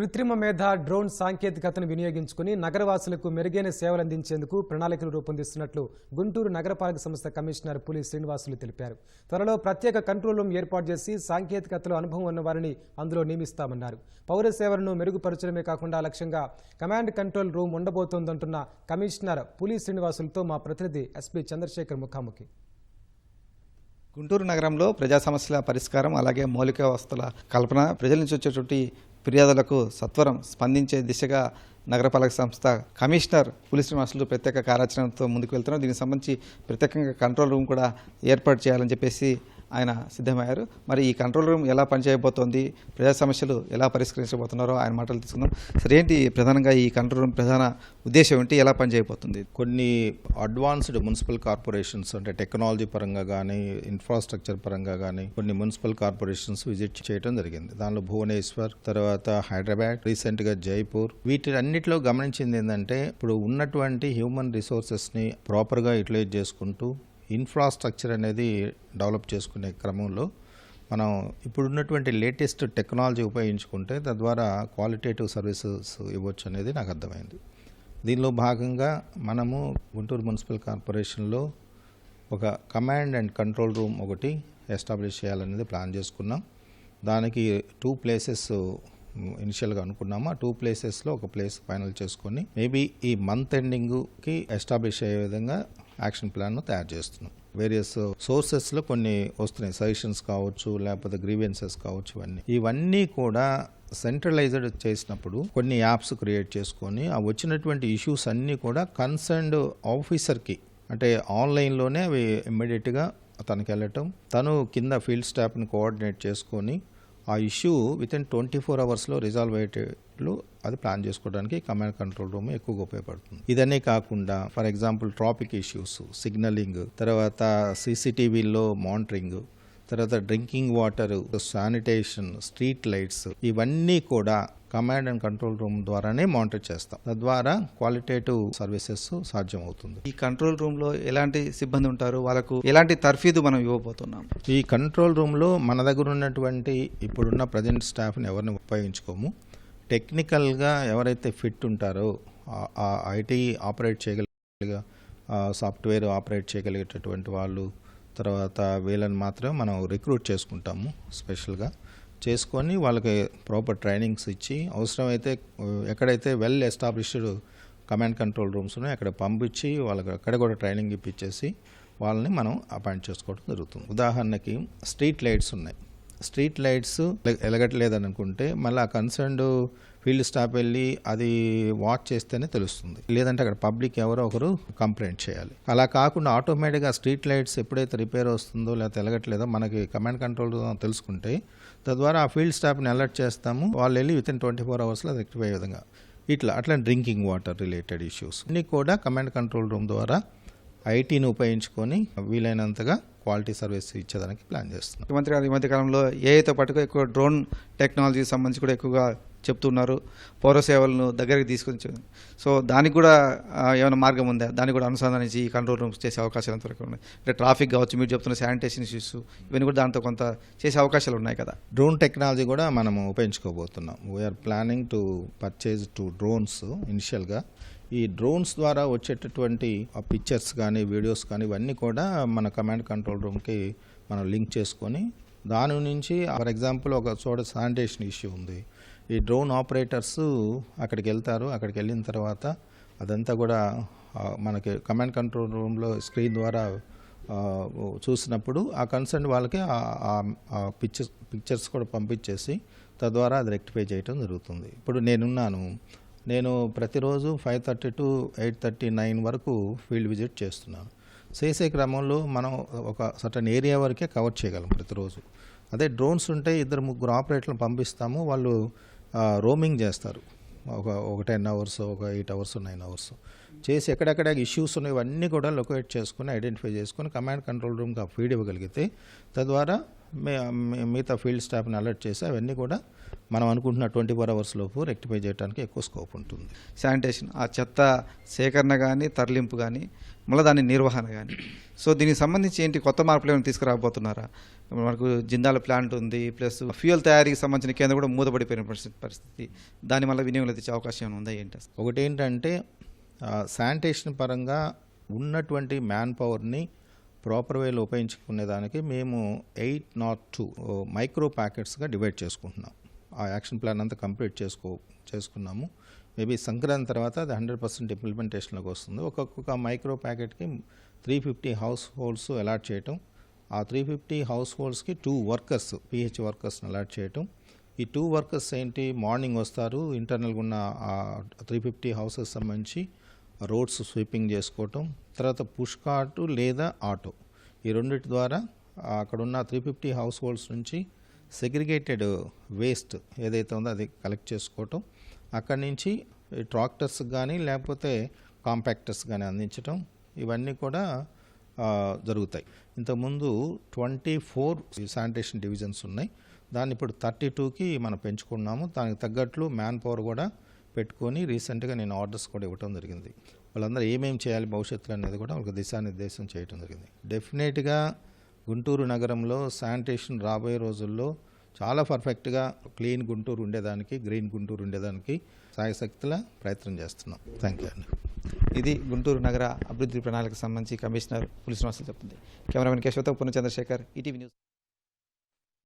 కృత్రిమ మేధ డ్రోన్ సాంకేతికతను వినియోగించుకుని నగరవాసులకు మెరుగైన సేవలు అందించేందుకు ప్రణాళికలు రూపొందిస్తున్నట్లు గుంటూరు నగరపాలక సంస్థ కమిషనర్ పులి శ్రీనివాసులు తెలిపారు. త్వరలో ప్రత్యేక కంట్రోల్ రూమ్ ఏర్పాటు చేసి సాంకేతికతలో అనుభవం ఉన్న వారిని అందులో నియమిస్తామన్నారు. పౌర సేవలను మెరుగుపరచడమే కాకుండా లక్ష్యంగా కమాండ్ కంట్రోల్ రూమ్ ఉండబోతోందంటున్న కమిషనర్ పులి శ్రీనివాసులతో మా ప్రతినిధి ఎస్పీ చంద్రశేఖర్ ముఖాముఖి. గుంటూరు నగరంలో ప్రజా సమస్యల పరిష్కారం అలాగే మౌలిక వసతుల కల్పన ప్రజల నుంచి వచ్చేటువంటి ఫిర్యాదులకు సత్వరం స్పందించే దిశగా నగరపాలక సంస్థ కమిషనర్ పులి శ్రీనివాసులు ప్రత్యేక కార్యాచరణతో ముందుకు వెళ్తున్నారు. దీనికి సంబంధించి ప్రత్యేకంగా కంట్రోల్ రూమ్ కూడా ఏర్పాటు చేయాలని చెప్పేసి ఆయన సిద్ధమయ్యారు. మరి ఈ కంట్రోల్ రూమ్ ఎలా పనిచేయబోతోంది ప్రజా సమస్యలు ఎలా పరిష్కరించబోతున్నారో ఆయన మాటలు తీసుకుందాం. సరే ఏంటి ప్రధానంగా ఈ కంట్రోల్ రూమ్ ప్రధాన ఉద్దేశం ఏంటి ఎలా పనిచేయబోతుంది? కొన్ని అడ్వాన్స్డ్ మున్సిపల్ కార్పొరేషన్స్ అంటే టెక్నాలజీ పరంగా కానీ ఇన్ఫ్రాస్ట్రక్చర్ పరంగా కానీ కొన్ని మున్సిపల్ కార్పొరేషన్స్ విజిట్ చేయడం జరిగింది. దానిలో భువనేశ్వర్ తర్వాత హైదరాబాద్ రీసెంట్గా జైపూర్. వీటి అన్నింటిలో గమనించింది ఏంటంటే ఇప్పుడు ఉన్నటువంటి హ్యూమన్ రిసోర్సెస్ని ప్రాపర్గా యూటిలైజ్ చేసుకుంటూ ఇన్ఫ్రాస్ట్రక్చర్ అనేది డెవలప్ చేసుకునే క్రమంలో మనం ఇప్పుడున్నటువంటి లేటెస్ట్ టెక్నాలజీ ఉపయోగించుకుంటే తద్వారా క్వాలిటేటివ్ సర్వీసెస్ ఇవ్వచ్చు అనేది నాకు అర్థమైంది. దీనిలో భాగంగా మనము గుంటూరు మున్సిపల్ కార్పొరేషన్లో ఒక కమాండ్ అండ్ కంట్రోల్ రూమ్ ఒకటి ఎస్టాబ్లిష్ చేయాలనేది ప్లాన్ చేసుకున్నాం. దానికి టూ ప్లేసెస్ ఇనిషియల్గా అనుకున్నాము. ఆ టూ ప్లేసెస్లో ఒక ప్లేస్ ఫైనల్ చేసుకొని మేబీ ఈ మంత్ ఎండింగ్కి ఎస్టాబ్లిష్ అయ్యే విధంగా యాక్షన్ ప్లాన్ను తయారు చేస్తున్నాం. వేరియస్ సోర్సెస్లో కొన్ని వస్తున్నాయి. సజెషన్స్ కావచ్చు లేకపోతే గ్రీవెన్సెస్ కావచ్చు ఇవన్నీ. ఇవన్నీ కూడా సెంట్రలైజ్డ్ చేసినప్పుడు కొన్ని యాప్స్ క్రియేట్ చేసుకొని ఆ వచ్చినటువంటి ఇష్యూస్ అన్నీ కూడా కన్సర్న్డ్ ఆఫీసర్కి అంటే ఆన్లైన్లోనే అవి ఇమ్మీడియట్గా తనకి వెళ్ళటం తను కింద ఫీల్డ్ స్టాఫ్ని కోఆర్డినేట్ చేసుకొని ఆ issue within twenty four అవర్స్లో రిజాల్వ్ అయ్యేటట్లు అది ప్లాన్ చేసుకోవడానికి కమాండ్ కంట్రోల్ రూమ్ ఎక్కువగా ఉపయోగపడుతుంది. ఇదనే కాకుండా for example traffic issues signalling తర్వాత సీసీటీవీలో మానిటరింగ్ తర్వాత drinking water sanitation street lights ఇవన్నీ కూడా కమాండ్ అండ్ కంట్రోల్ రూమ్ ద్వారానే మానిటర్ చేస్తాం. తద్వారా క్వాలిటేటివ్ సర్వీసెస్ సాధ్యమవుతుంది. ఈ కంట్రోల్ రూమ్లో ఎలాంటి సిబ్బంది ఉంటారు? వాళ్ళకు ఎలాంటి తర్ఫీదు మనం ఇవ్వబోతున్నాం? ఈ కంట్రోల్ రూమ్లో మన దగ్గర ఉన్నటువంటి ఇప్పుడున్న ప్రజెంట్ స్టాఫ్ని ఎవరిని ఉపయోగించుకోము? టెక్నికల్గా ఎవరైతే ఫిట్ ఉంటారో ఐటీ ఆపరేట్ చేయగలిగే సాఫ్ట్వేర్ ఆపరేట్ చేయగలిగేటటువంటి వాళ్ళు తర్వాత వీళ్ళని మాత్రమే మనం రిక్రూట్ చేసుకుంటాము స్పెషల్గా. చేసుకొని వాళ్ళకి ప్రాపర్ ట్రైనింగ్స్ ఇచ్చి అవసరమైతే ఎక్కడైతే well established command control rooms ఉన్నాయో అక్కడ పంపించి వాళ్ళకి అక్కడ కూడా ట్రైనింగ్ ఇప్పించేసి వాళ్ళని మనం అపాయింట్ చేసుకోవడం జరుగుతుంది. ఉదాహరణకి స్ట్రీట్ లైట్స్ ఉన్నాయి. స్ట్రీట్ లైట్స్ ఎలగట్లేదని అనుకుంటే మళ్ళీ ఆ కన్సర్న్డ్ ఫీల్డ్ స్టాఫ్ వెళ్ళి అది వాచ్ చేస్తేనే తెలుస్తుంది. లేదంటే అక్కడ పబ్లిక్ ఎవరో ఒకరు కంప్లైంట్ చేయాలి. అలా కాకుండా ఆటోమేటిక్గా స్ట్రీట్ లైట్స్ ఎప్పుడైతే రిపేర్ వస్తుందో లేకపోతే ఎలగట్లేదో మనకి కమాండ్ కంట్రోల్ తెలుసుకుంటే తద్వారా ఆ ఫీల్డ్ స్టాఫ్ని అలర్ట్ చేస్తాము. వాళ్ళు వెళ్ళి విత్ ఇన్ ట్వంటీ ఫోర్ అవర్స్లో రెక్టిఫై అయ్యే విధంగా. ఇట్లా అట్లా డ్రింకింగ్ వాటర్ రిలేటెడ్ ఇష్యూస్. అన్నీ కూడా కమాండ్ కంట్రోల్ రూమ్ ద్వారా ఐటీని ఉపయోగించుకొని వీలైనంతగా క్వాలిటీ సర్వీస్ ఇచ్చేదానికి ప్లాన్ చేస్తున్నాం. ముఖ్యమంత్రి గారు ఈ మధ్య కాలంలో ఏఐతో పాటుగా ఎక్కువ డ్రోన్ టెక్నాలజీకి సంబంధించి కూడా ఎక్కువగా చెప్తున్నారు. పౌర సేవలను దగ్గరికి తీసుకొని సో దానికి కూడా ఏమైనా మార్గం ఉందా? దాన్ని కూడా అనుసంధానించి ఈ కంట్రోల్ రూమ్స్ చేసే అవకాశాలు ఎంతవరకు ఉన్నాయి? అంటే ట్రాఫిక్ కావచ్చు మీరు చెప్తున్న శానిటేషన్ ఇష్యూస్ ఇవన్నీ కూడా దాంతో కొంత చేసే అవకాశాలు ఉన్నాయి కదా? డ్రోన్ టెక్నాలజీ కూడా మనము ఉపయోగించుకోబోతున్నాం. We are planning to purchase two drones ఇనిషియల్గా ఈ డ్రోన్స్ ద్వారా వచ్చేటటువంటి ఆ పిక్చర్స్ కానీ వీడియోస్ కానీ ఇవన్నీ కూడా మన కమాండ్ కంట్రోల్ రూమ్కి మనం లింక్ చేసుకొని దాని నుంచి ఫర్ ఎగ్జాంపుల్ ఒక చోట శానిటేషన్ ఇష్యూ ఉంది. ఈ డ్రోన్ ఆపరేటర్స్ అక్కడికి వెళ్తారు. అక్కడికి వెళ్ళిన తర్వాత అదంతా కూడా మనకి కమాండ్ కంట్రోల్ రూమ్లో స్క్రీన్ ద్వారా చూసినప్పుడు ఆ కన్సర్న్ వాళ్ళకి ఆ- ఆ పిక్చర్స్ పిక్చర్స్ కూడా పంపించేసి తద్వారా అది రెక్టిఫై చేయడం జరుగుతుంది. ఇప్పుడు నేనున్నాను. నేను ప్రతిరోజు five thirty to eight thirty nine వరకు ఫీల్డ్ విజిట్ చేస్తున్నాను. చేసే క్రమంలో మనం ఒక సర్టన్ ఏరియా వరకే కవర్ చేయగలం ప్రతిరోజు. అదే డ్రోన్స్ ఉంటే ఇద్దరు ముగ్గురు ఆపరేటర్లను పంపిస్తాము. వాళ్ళు రోమింగ్ చేస్తారు. ఒక ఒక టెన్ అవర్స్ ఒక ఎయిట్ అవర్స్ నైన్ అవర్స్. చేసి ఎక్కడెక్కడ ఇష్యూస్ ఉన్నాయి ఇవన్నీ కూడా లొకేట్ చేసుకుని ఐడెంటిఫై చేసుకుని కమాండ్ కంట్రోల్ రూమ్కి ఆ ఫీడ్ ఇవ్వగలిగితే తద్వారా మిగతా ఫీల్డ్ స్టాఫ్ని అలర్ట్ చేసి అవన్నీ కూడా మనం అనుకుంటున్న ట్వంటీ ఫోర్ అవర్స్ లోపు రెక్టిఫై చేయడానికి ఎక్కువ స్కోప్ ఉంటుంది. శానిటేషన్ ఆ చెత్త సేకరణ కానీ తరలింపు కానీ మళ్ళీ దాని నిర్వహణ కానీ సో దీనికి సంబంధించి ఏంటి కొత్త మార్పులు ఏమైనా తీసుకురాబోతున్నారా? మనకు జిందాల ప్లాంట్ ఉంది ప్లస్ ఫ్యూయల్ తయారీకి సంబంధించిన కేంద్రం కూడా మూతపడిపోయిన పరిస్థితి పరిస్థితి. దాని వల్ల వినియోగంలో తెచ్చే అవకాశం ఏమైనా ఉందా ఏంటి? ఒకటి ఏంటంటే శానిటేషన్ పరంగా ఉన్నటువంటి మ్యాన్ పవర్ని ప్రాపర్ వేలో ఉపయోగించుకునేదానికి మేము ఎయిట్ నాట్ టూ మైక్రో ప్యాకెట్స్గా డివైడ్ చేసుకుంటున్నాం. ఆ యాక్షన్ ప్లాన్ అంతా కంప్లీట్ చేసుకో చేసుకున్నాము. మేబీ సంక్రాంతి తర్వాత అది హండ్రెడ్ పర్సెంట్ ఇంప్లిమెంటేషన్లోకి వస్తుంది. ఒక్కొక్క మైక్రో ప్యాకెట్కి three fifty house holds allot చేయటం. ఆ త్రీ ఫిఫ్టీ హౌస్ హోల్డ్స్కి టూ వర్కర్స్ పిహెచ్ వర్కర్స్ని అలాట్ చేయటం. ఈ టూ వర్కర్స్ ఏంటి? మార్నింగ్ వస్తారు. ఇంటర్నల్గా ఉన్న త్రీ ఫిఫ్టీ హౌసెస్ సంబంధించి రోడ్స్ స్వీపింగ్ చేసుకోవటం తర్వాత పుష్ కార్టు లేదా ఆటో. ఈ రెండిటి ద్వారా అక్కడున్న అక్కడ ఉన్న త్రీ ఫిఫ్టీ హౌస్ హోల్డ్స్ నుంచి సెగ్రిగేటెడ్ వేస్ట్ ఏదైతే ఉందో అది కలెక్ట్ చేసుకోవటం అక్కడి నుంచి ట్రాక్టర్స్ కానీ లేకపోతే కాంపాక్టర్స్ కానీ అందించటం ఇవన్నీ కూడా జరుగుతాయి. ఇంతకుముందు ట్వంటీ ఫోర్ శానిటేషన్ డివిజన్స్ ఉన్నాయి. దాన్ని ఇప్పుడు థర్టీ టూకి మనం పెంచుకున్నాము. దానికి తగ్గట్లు మ్యాన్ పవర్ కూడా పెట్టుకొని రీసెంట్గా నేను ఆర్డర్స్ కూడా ఇవ్వడం జరిగింది. వాళ్ళందరూ ఏమేమి చేయాలి భవిష్యత్తులో అనేది కూడా ఒక దిశానిర్దేశం చేయడం జరిగింది. డెఫినెట్గా గుంటూరు నగరంలో శానిటేషన్ రాబోయే రోజుల్లో చాలా పర్ఫెక్ట్గా క్లీన్ గుంటూరు ఉండేదానికి గ్రీన్ గుంటూరు ఉండేదానికి సాయశక్తుల ప్రయత్నం చేస్తున్నాం. థ్యాంక్ యూ అండి. ఇది గుంటూరు నగర అభివృద్ధి ప్రణాళికకు సంబంధించి కమిషనర్ పులిస్ వాసులు చెప్తుంది. కెమెరామెన్ కేశవతో పూర్ణ చంద్రశేఖర్ ఈటీవీ న్యూస్.